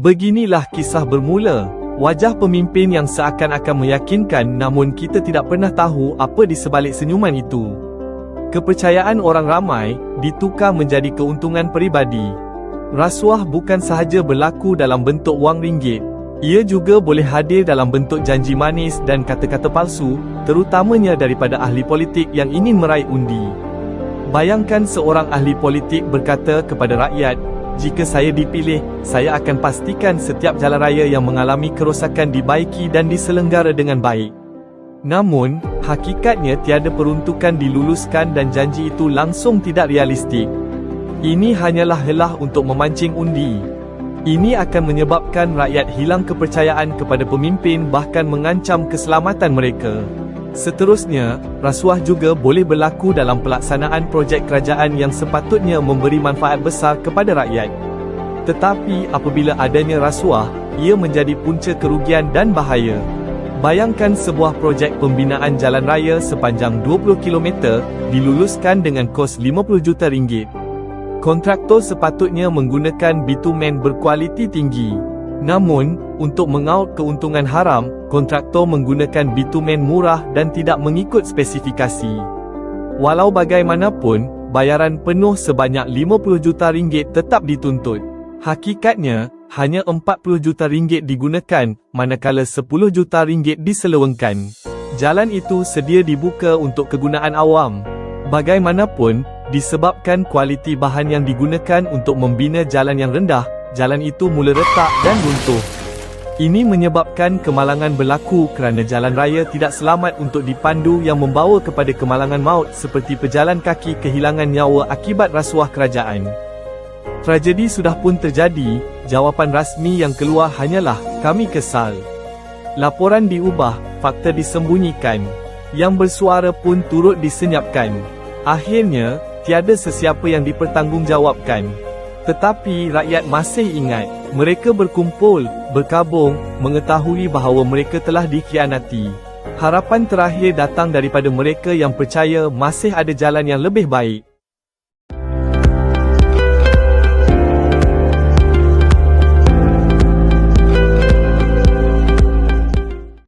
Beginilah kisah bermula. Wajah pemimpin yang seakan-akan meyakinkan namun kita tidak pernah tahu apa di sebalik senyuman itu. Kepercayaan orang ramai ditukar menjadi keuntungan peribadi. Rasuah bukan sahaja berlaku dalam bentuk wang ringgit. Ia juga boleh hadir dalam bentuk janji manis dan kata-kata palsu, terutamanya daripada ahli politik yang ingin meraih undi. Bayangkan seorang ahli politik berkata kepada rakyat, jika saya dipilih, saya akan pastikan setiap jalan raya yang mengalami kerosakan dibaiki dan diselenggara dengan baik. Namun, hakikatnya tiada peruntukan diluluskan dan janji itu langsung tidak realistik. Ini hanyalah helah untuk memancing undi. Ini akan menyebabkan rakyat hilang kepercayaan kepada pemimpin bahkan mengancam keselamatan mereka. Seterusnya, rasuah juga boleh berlaku dalam pelaksanaan projek kerajaan yang sepatutnya memberi manfaat besar kepada rakyat. Tetapi apabila adanya rasuah, ia menjadi punca kerugian dan bahaya. Bayangkan sebuah projek pembinaan jalan raya sepanjang 20 km diluluskan dengan kos 50 juta ringgit. Kontraktor sepatutnya menggunakan bitumen berkualiti tinggi. Namun, untuk mengaut keuntungan haram, kontraktor menggunakan bitumen murah dan tidak mengikut spesifikasi. Walau bagaimanapun, bayaran penuh sebanyak 50 juta ringgit tetap dituntut. Hakikatnya, hanya 40 juta ringgit digunakan, manakala 10 juta ringgit diselewengkan. Jalan itu sedia dibuka untuk kegunaan awam. Bagaimanapun, disebabkan kualiti bahan yang digunakan untuk membina jalan yang rendah, jalan itu mula retak dan runtuh. Ini menyebabkan kemalangan berlaku kerana jalan raya tidak selamat untuk dipandu yang membawa kepada kemalangan maut seperti pejalan kaki kehilangan nyawa akibat rasuah kerajaan. Tragedi sudah pun terjadi, jawapan rasmi yang keluar hanyalah, kami kesal. Laporan diubah, fakta disembunyikan. Yang bersuara pun turut disenyapkan. Akhirnya, tiada sesiapa yang dipertanggungjawabkan. Tetapi rakyat masih ingat, mereka berkumpul, berkabung, mengetahui bahawa mereka telah dikhianati. Harapan terakhir datang daripada mereka yang percaya masih ada jalan yang lebih baik.